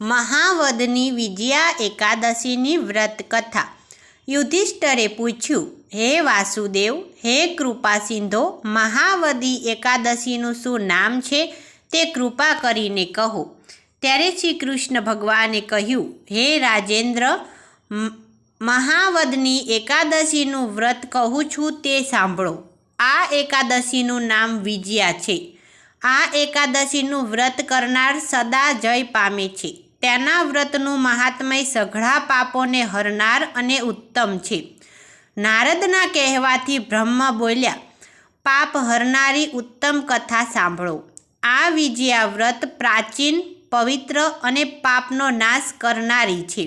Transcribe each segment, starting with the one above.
મહાવદની વિજયા એકાદશીની વ્રત કથા યુધિષ્ઠરે પૂછ્યું, હે વાસુદેવ, હે કૃપા સિંધો, મહાવદી એકાદશીનું શું નામ છે? તે કૃપા કરીને કહો. ત્યારે શ્રી કૃષ્ણ ભગવાને કહ્યું, હે રાજેન્દ્ર મહાવદની એકાદશીનું વ્રત કહું છું તે સાંભળો. આ એકાદશીનું નામ વિજયા છે. આ એકાદશીનું વ્રત કરનાર સદા જય પામે છે. તેના વ્રતનું મહાત્મય સઘળા પાપોને હરનાર અને ઉત્તમ છે. નારદના કહેવાથી બ્રહ્મ બોલ્યા, પાપ હરનારી ઉત્તમ કથા સાંભળો. આ વિજયા વ્રત પ્રાચીન, પવિત્ર અને પાપનો નાશ કરનારી છે.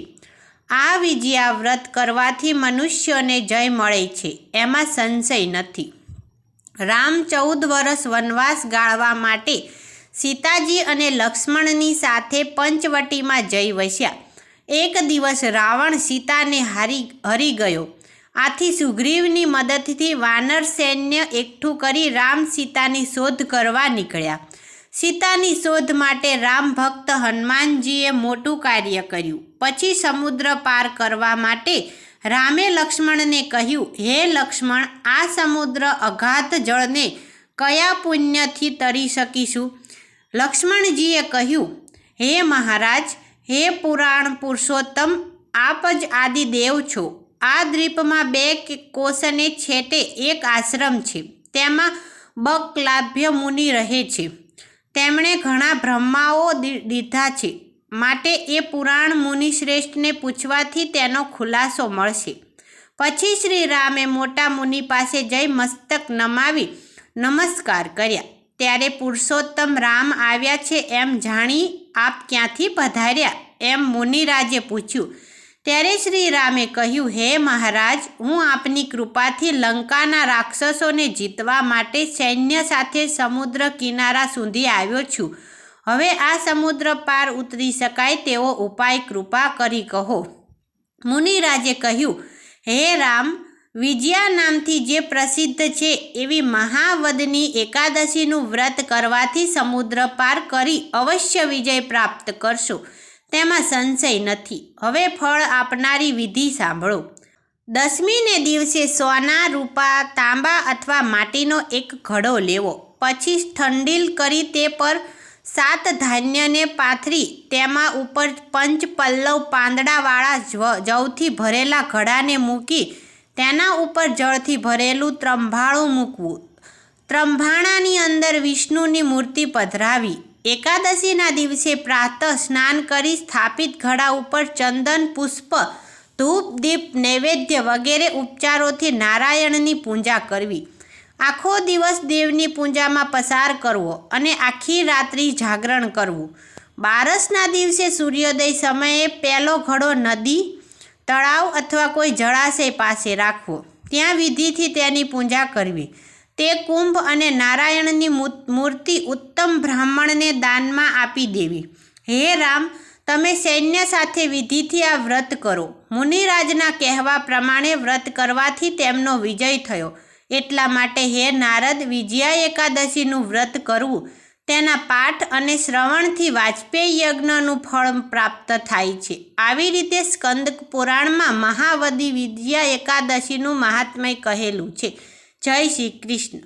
આ વિજયા વ્રત કરવાથી મનુષ્યને જય મળે છે, એમાં સંશય નથી. રામ ચૌદ વર્ષ વનવાસ ગાળવા માટે સીતાજી અને લક્ષ્મણની સાથે પંચવટીમાં જઈ વસ્યા. એક દિવસ રાવણ સીતાને હારી, હરી ગયો. આથી સુગ્રીવની મદદથી વાનર સૈન્ય એકઠું કરી રામ સીતાની શોધ કરવા નીકળ્યા. સીતાની શોધ માટે રામ ભક્ત હનુમાનજીએ મોટું કાર્ય કર્યું. પછી સમુદ્ર પાર કરવા માટે રામે લક્ષ્મણને કહ્યું, હે લક્ષ્મણ, આ સમુદ્ર અગાધ જળને કયા પુણ્યથી તરી શકીશું? લક્ષ્મણજીએ કહ્યું, હે મહારાજ, હે પુરાણ પુરુષોત્તમ, આપ જ આદિદેવ છો. આ દ્વીપમાં બે કોષને છેટે એક આશ્રમ છે. તેમાં બકલાભ્ય મુનિ રહે છે. તેમણે ઘણા બ્રહ્માઓ દીધા છે. માટે એ પુરાણ મુનિ શ્રેષ્ઠને પૂછવાથી તેનો ખુલાસો મળશે. પછી શ્રી રામે મોટા મુનિ પાસે જઈ મસ્તક નમાવી નમસ્કાર કર્યા. ત્યારે પુરુષોત્તમ રામ આવ્યા છે એમ જાણી આપ ક્યાંથી પધાર્યા? એમ મુનિરાજે પૂછ્યું. ત્યારે શ્રી રામે કહ્યું, હે મહારાજ, હું આપની કૃપાથી લંકાના રાક્ષસોને જીતવા માટે સૈન્ય સાથે સમુદ્ર કિનારા સુધી આવ્યો છું. હવે આ સમુદ્ર પાર ઉતરી શકાય તેવો ઉપાય કૃપા કરી કહો. મુનિરાજે કહ્યું, હે રામ વિજયા નામથી જે પ્રસિદ્ધ છે, એવી મહાવદની એકાદશીનું વ્રત કરવાથી સમુદ્ર પાર કરી અવશ્ય વિજય પ્રાપ્ત કરશો. તેમાં સંશય નથી. હવે ફળ આપનારી વિધિ સાંભળો. દસમીને દિવસે સોના, રૂપા, તાંબા અથવા માટીનો એક ઘડો લેવો. પછી ઠંડીલ કરી તે પર સાત ધાન્યને પાથરી, તેમાં ઉપર પંચ પલ્લવ પાંદડાવાળા જવ- જવથી ભરેલા ઘડાને મૂકી તેના ઉપર જળથી ભરેલું ત્રંભાળું મૂકવું. ત્રંભાણાની અંદર વિષ્ણુની મૂર્તિ પધરાવી. એકાદશીના દિવસે પ્રાતઃ સ્નાન કરી સ્થાપિત ઘડા ઉપર ચંદન, પુષ્પ, ધૂપ, દીપ, નૈવેદ્ય વગેરે ઉપચારોથી નારાયણની પૂજા કરવી. આખો દિવસ દેવની પૂજામાં પસાર કરવો અને આખી રાત્રિ જાગરણ કરવું. બારસના દિવસે સૂર્યોદય સમયે પહેલો ઘડો નદી તળાવ અથવા કોઈ જળાશય પાસે રાખવો. ત્યાં વિધિથી તેની પૂજા કરવી. તે કુંભ અને નારાયણની મૂર્તિ ઉત્તમ બ્રાહ્મણને દાનમાં આપી દેવી. હે રામ, તમે સૈન્ય સાથે વિધિથી આ વ્રત કરો. મુનિરાજના કહેવા પ્રમાણે વ્રત કરવાથી તેમનો વિજય થયો. એટલા માટે હે નારદ, વિજયા એકાદશીનું વ્રત કરવું તેના પાઠ અને શ્રવણથી વાજપેયી યજ્ઞનું ફળ પ્રાપ્ત થાય છે. આવી રીતે સ્કંદ પુરાણમાં મહાવદી વિદ્યા એકાદશીનું મહાત્મય કહેલું છે. જય શ્રી કૃષ્ણ.